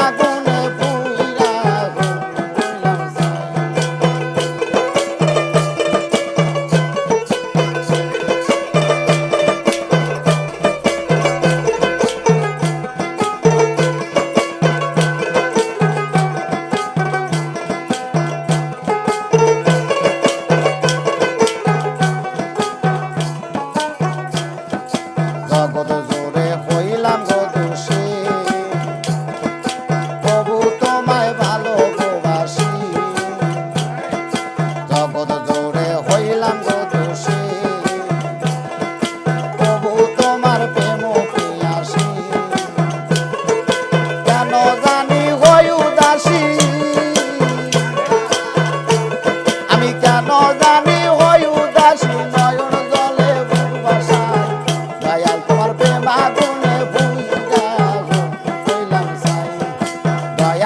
প্রেমা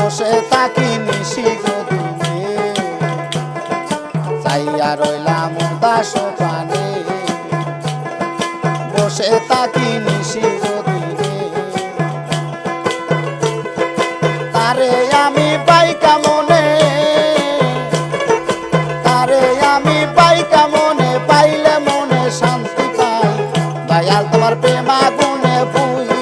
বসে থাকি নিশি গদিনে চাইয়া রইলাম উদাস প্রাণে। বসে থাকি নিশি গদিনে তারে আমি পাই কেমনে। তারে আমি পাই কেমনে, পাইলে মনে শান্তি পাই। দয়াল তোমার প্রেমা গুনে পুইলা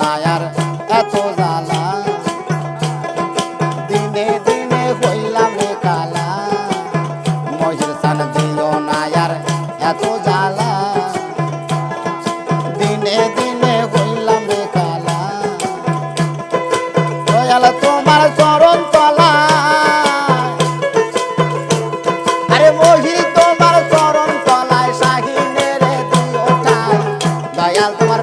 নায়ার এত জ্বালা। দিনে দিনে হইলাম রে কালা। মহির সান দিও নায়ার এত জ্বালা। দিনে দিনে হইলাম রে কালা। দয়াল, তোমার চরণ তলা আরে মহির, তোমার চরণ তলায়, শাহিনের দিও ঠাই দয়াল, তোমার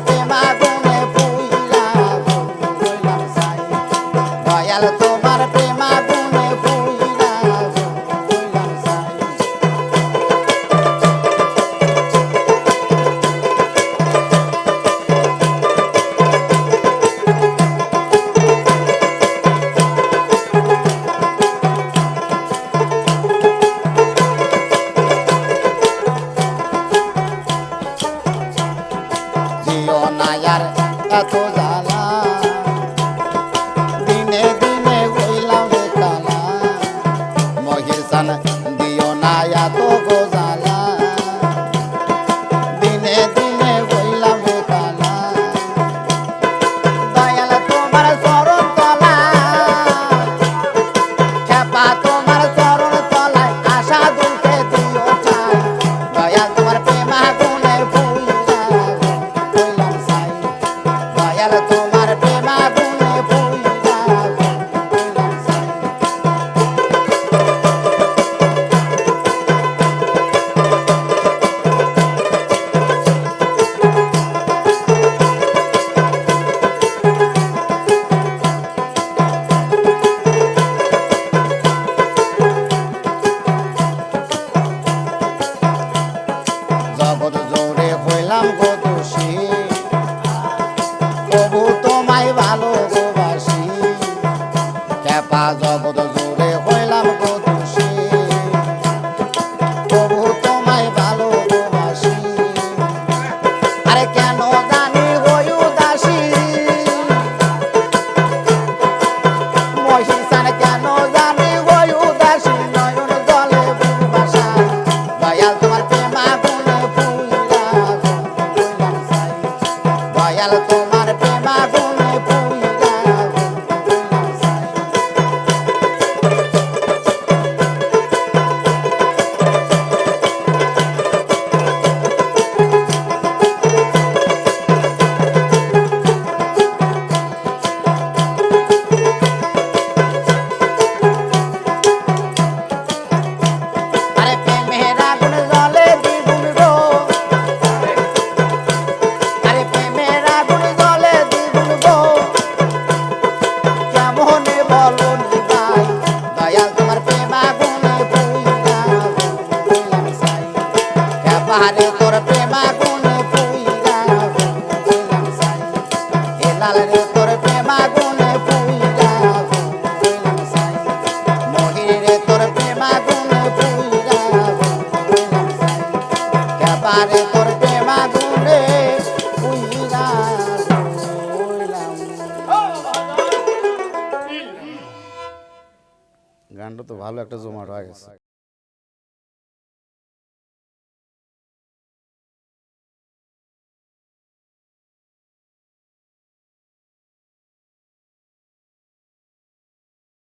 নায়ার এত জ্বালা গানটা তো ভালো একটা জমাট হয়ে গেছে।